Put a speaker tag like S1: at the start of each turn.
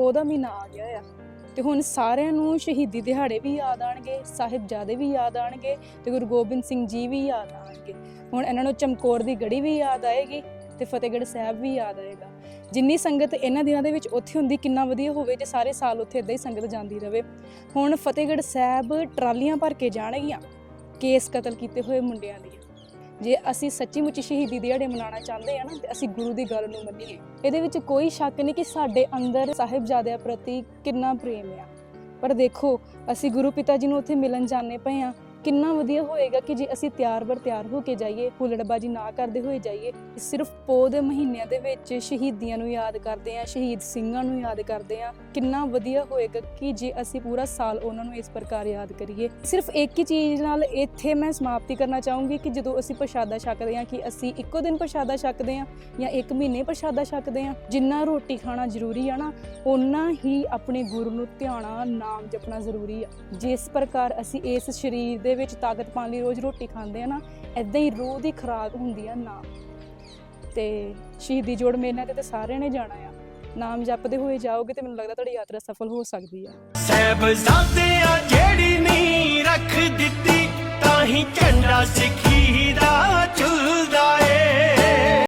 S1: ਪੋਹ ਦਾ ਮਹੀਨਾ ਆ ਗਿਆ ਆ। ਤੇ ਹੁਣ ਸਾਰਿਆਂ ਨੂੰ ਸ਼ਹੀਦੀ ਦਿਹਾੜੇ ਵੀ ਯਾਦ ਆਣਗੇ ਸਾਹਿਬਜ਼ਾਦੇ ਵੀ ਯਾਦ ਆਣਗੇ ਤੇ ਗੁਰੂ ਗੋਬਿੰਦ ਸਿੰਘ ਜੀ ਵੀ ਯਾਦ ਆਣਗੇ ਹੁਣ ਇਹਨਾਂ ਨੂੰ ਚਮਕੌਰ ਦੀ ਗੜੀ ਵੀ ਯਾਦ ਆਏਗੀ ਤੇ ਫਤਿਹਗੜ੍ਹ ਸਾਹਿਬ ਵੀ ਯਾਦ ਆਏਗਾ। ਜਿੰਨੀ ਸੰਗਤ ਇਹਨਾਂ ਦਿਨਾਂ ਦੇ ਵਿੱਚ ਉੱਥੇ ਹੁੰਦੀ, ਕਿੰਨਾ ਵਧੀਆ ਹੋਵੇ ਜੇ ਸਾਰੇ ਸਾਲ ਉੱਥੇ ਇਦਾਂ ਹੀ ਸੰਗਤ ਜਾਂਦੀ ਰਵੇ। ਹੁਣ ਫਤਿਹਗੜ੍ਹ ਸਾਹਿਬ ਟਰਾਲੀਆਂ ਭਰ ਕੇ ਜਾਣਗੀਆਂ, ਕੇਸ ਕਤਲ ਕੀਤੇ ਹੋਏ ਮੁੰਡਿਆਂ ਦੀਆਂ। ਜੇ ਅਸੀਂ ਸੱਚੀ ਮੁੱਚੀ ਸ਼ਹੀਦੀ ਦਿਹਾੜੇ ਮਨਾਉਣਾ ਚਾਹੁੰਦੇ ਆ ਨਾ, ਤੇ ਅਸੀਂ ਗੁਰੂ ਦੀ ਗੱਲ ਨੂੰ ਮੰਨੀਏ। ਇਹਦੇ ਵਿੱਚ ਕੋਈ ਸ਼ੱਕ ਨਹੀਂ ਕਿ ਸਾਡੇ ਅੰਦਰ ਸਾਹਿਬਜ਼ਾਦਿਆਂ ਪ੍ਰਤੀ ਕਿੰਨਾ ਪ੍ਰੇਮ ਆ। ਪਰ ਦੇਖੋ, ਅਸੀਂ ਗੁਰੂ ਪਿਤਾ ਜੀ ਨੂੰ ਉੱਥੇ ਮਿਲਣ ਜਾਂਦੇ ਪਏ ਆ ਕਿੰਨਾ ਵਧੀਆ ਹੋਏਗਾ ਕਿ ਜੇ ਅਸੀਂ ਤਿਆਰ ਬਰ ਤਿਆਰ ਹੋ ਕੇ ਜਾਈਏ, ਹੁਲੜਬਾਜੀ ਨਾ ਕਰਦੇ ਹੋਏ ਜਾਈਏ, ਸਿਰਫ ਪੋਹ ਦੇ ਮਹੀਨਿਆਂ ਦੇ ਵਿੱਚ ਸ਼ਹੀਦੀਆਂ ਨੂੰ ਯਾਦ ਕਰਦੇ ਆ ਸ਼ਹੀਦ ਸਿੰਘਾਂ ਨੂੰ ਯਾਦ ਕਰਦੇ ਆ ਕਿੰਨਾ ਵਧੀਆ ਹੋਏਗਾ ਕਿ ਜੇ ਅਸੀਂ ਪੂਰਾ ਸਾਲ ਉਹਨਾਂ ਨੂੰ ਇਸ ਪ੍ਰਕਾਰ ਯਾਦ ਕਰੀਏ। ਸਿਰਫ ਇੱਕ ਹੀ ਚੀਜ਼ ਨਾਲ ਇੱਥੇ ਮੈਂ ਸਮਾਪਤੀ ਕਰਨਾ ਚਾਹੂੰਗੀ ਕਿ ਜਦੋਂ ਅਸੀਂ ਪ੍ਰਸ਼ਾਦਾ ਛਕਦੇ ਆ ਕਿ ਅਸੀਂ ਇੱਕੋ ਦਿਨ ਪ੍ਰਸ਼ਾਦਾ ਛਕਦੇ ਆ ਜਾਂ ਇੱਕ ਮਹੀਨੇ ਪ੍ਰਸ਼ਾਦਾ ਛਕਦੇ ਆ ਜਿੰਨਾ ਰੋਟੀ ਖਾਣਾ ਜ਼ਰੂਰੀ ਆ ਨਾ, ਓਨਾ ਹੀ ਆਪਣੇ ਗੁਰੂ ਨੂੰ ਧਿਆਣਾ, ਨਾਮ ਜਪਣਾ ਜ਼ਰੂਰੀ ਆ। ਜਿਸ ਪ੍ਰਕਾਰ ਅਸੀਂ ਇਸ ਸਰੀਰ ਦੇ ਦੇ ਵਿੱਚ ਤਾਕਤ ਪਾਉਣ ਲਈ ਰੋਜ਼ ਰੋਟੀ ਖਾਂਦੇ ਆ ਨਾ ਐਦਾਂ ਹੀ ਰੋਹ ਦੀ ਖੁਰਾਕ ਹੁੰਦੀ ਆ ਨਾ। ਤੇ ਸ਼ਹੀਦੀ ਜੋੜ ਮੇਲਾ ਤੇ ਤਾਂ ਸਾਰਿਆਂ ਨੇ ਜਾਣਾ ਆ। ਨਾਮ ਜਪਦੇ ਹੋਏ ਜਾਓਗੇ ਤੇ ਮੈਨੂੰ ਲੱਗਦਾ ਤੁਹਾਡੀ ਯਾਤਰਾ ਸਫਲ ਹੋ ਸਕਦੀ ਆ।
S2: ਸਹਿਬਜ਼ਾਦੇ ਆ ਜਿਹੜੀ ਨੀ ਰੱਖ ਦਿੱਤੀ, ਤਾਂ ਹੀ ਝੰਡਾ ਸਿੱਖ